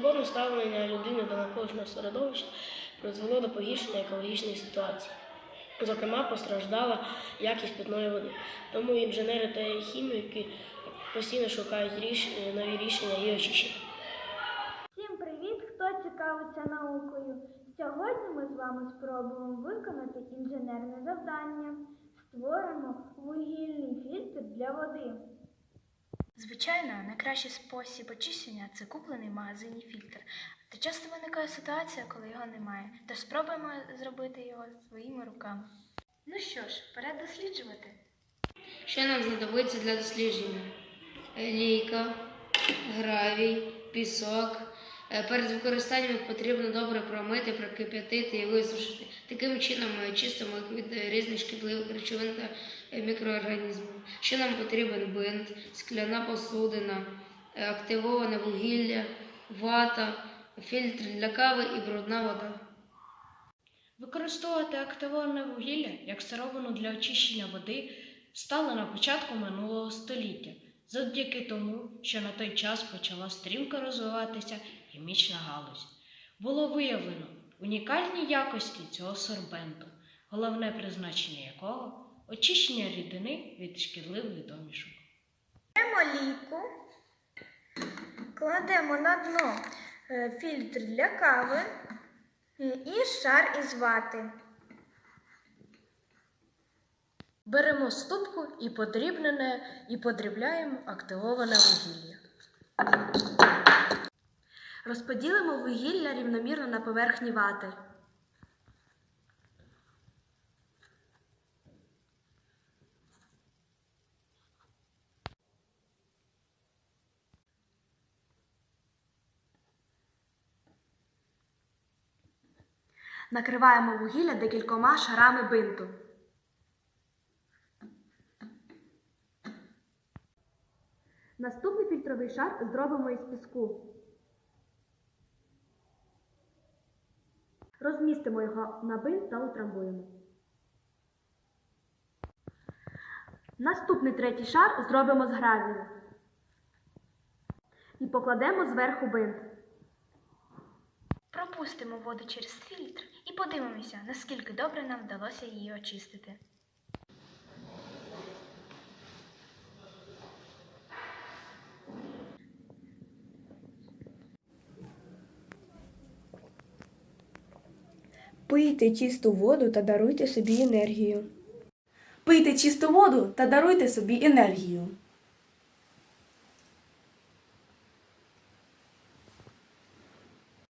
Свободне ставлення людини до навколишнього середовища призвело до погіршення екологічної ситуації. Зокрема, постраждала якість питної води. Тому інженери та хіміки постійно шукають ріш- нові рішення і очищення. Всім привіт, хто цікавиться наукою. Сьогодні ми з вами спробуємо виконати інженерне завдання. Створимо вугільний фільтр для води. Звичайно, найкращий спосіб очищення це куплений в магазині фільтр. Та часто виникає ситуація, коли його немає, тож спробуємо зробити його своїми руками. Ну що ж, пора досліджувати. Що нам знадобиться для дослідження? Лійка, гравій, пісок. Е, Перед використанням їх потрібно добре промити, прокип'ятити і висушити. Таким чином ми очистимо їх від е, різних шкідливих речовин та е, мікроорганізмів. Що нам потрібен бинт, скляна посудина, активоване вугілля, вата, фільтр для кави і брудна вода. Використовувати активоване вугілля як сировину для очищення води стало на початку минулого століття, завдяки тому, що на той час почала стрімко розвиватися хімічна галузь. Було виявлено унікальні якості цього сорбенту, головне призначення якого очищення рідини від шкідливих домішок. Беремо лійку, кладемо на дно е, фільтр для кави і шар із вати. Беремо ступку і подрібнене і подрібляємо активоване вугілля. Розподілимо вугілля рівномірно на поверхні вати. Накриваємо вугілля декількома шарами бинту. Наступний фільтровий шар зробимо із піску. Розмістимо його на бин та утрамбуємо. Наступний третій шар зробимо з гравію. І покладемо зверху бинт. Пропустимо воду через фільтр і подивимося, наскільки добре нам вдалося її очистити. Пийте чисту воду та даруйте собі енергію. Пийте чисту воду та даруйте собі енергію.